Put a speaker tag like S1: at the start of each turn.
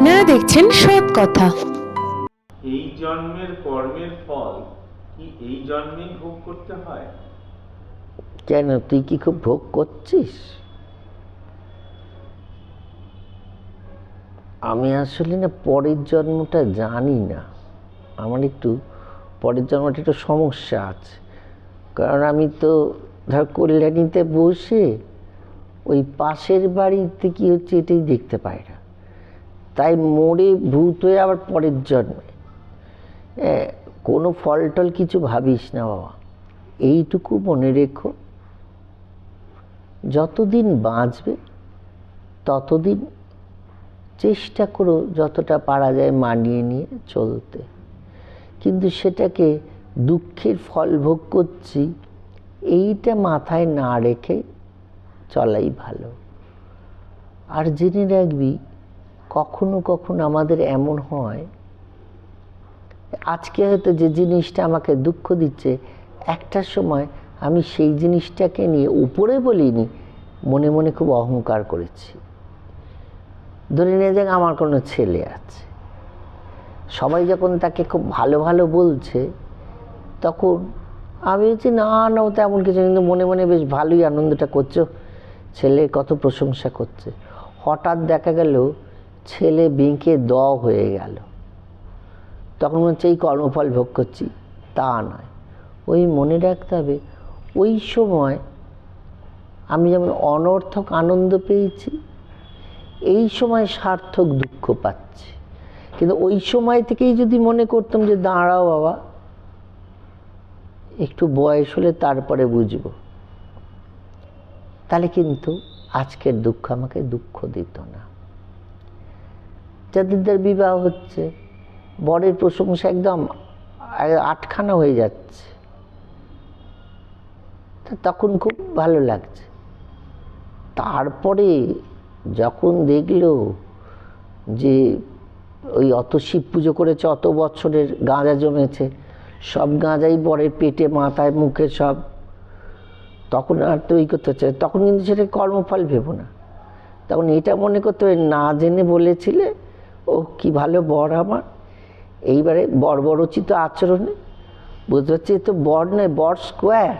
S1: আপনারা দেখছেন সৎ কথা।
S2: এই জন্মের কর্মের ফল কি এই জন্মেই ভোগ করতে হয়?
S3: কেন তুই কি খুব ভোগ করছিস? আমি আসলে না পরের জন্মটা জানি না। আমার একটু পরের জন্মটা একটু সমস্যা আছে। কারণ আমি তো ধর কল্যাণীতে বসে ওই পাশের বাড়িতে কি হচ্ছে এটাই দেখতে পাই না। তাই মরে ভূত হয়ে আবার পরের জন্মে। এ, কোনো ফল টল কিছু ভাবিস না বাবা। এইটুকু মনে রেখো। যতদিন বাঁচবে ততদিন চেষ্টা করো যতটা পারা যায় মানিয়ে নিয়ে চলতে। কিন্তু সেটাকে দুঃখের ফল ভোগ করছি এইটা মাথায় না রেখে চলাই ভালো। আর জেনে রাখবি কখনো কখনো আমাদের এমন হয়, আজকে হয়তো যে জিনিসটা আমাকে দুঃখ দিচ্ছে, একটা সময় আমি সেই জিনিসটাকে নিয়ে উপরে বলিনি, মনে মনে খুব অহংকার করেছি। ধরে নিয়ে যাক আমার কোনো ছেলে আছে। সবাই যখন তাকে খুব ভালো ভালো বলছে, তখন আমি বলছি, না না, ও তেমন কিছু কিন্তু মনে মনে বেশ ভালোই আনন্দটা করছ ছেলে কত প্রশংসা করছে। হঠাৎ দেখা গেল ছেলে বেঁকে দ হয়ে গেল। তখন হচ্ছে এই কর্মফল ভোগ করছি। তা নয়। ওই মনে রাখতে হবে, ওই সময় আমি যেমন অনর্থক আনন্দ পেয়েছি, এই সময় সার্থক দুঃখ পাচ্ছি। কিন্তু ওই সময় থেকেই যদি মনে করতাম যে, দাঁড়াও বাবা, একটু বয়স হলে তারপরে বুঝব। তাহলে কিন্তু আজকের দুঃখ আমাকে দুঃখ দিত না। যাদের বিবাহ হচ্ছে, বরের প্রশংসা একদম আটখানা হয়ে যাচ্ছে। তখন খুব ভালো লাগছে। তারপরে যখন দেখল যে ওই অত শিব পুজো করেছে, অত বছরের গাঁজা জমেছে, সব গাঁজাই বরের পেটে, মাথায়, মুখে সব, তখন আর তো ওই করতে হচ্ছে। তখন কিন্তু সেটা কর্মফল ভেবো না। তখন এটা মনে করতে হবে, না জেনে বলেছিলে ও কি ভালো বর আমার? এইবারে বর্বরচিত আচরণে? বুঝতে পারছি এ তো বর নয়, বর স্কোয়ার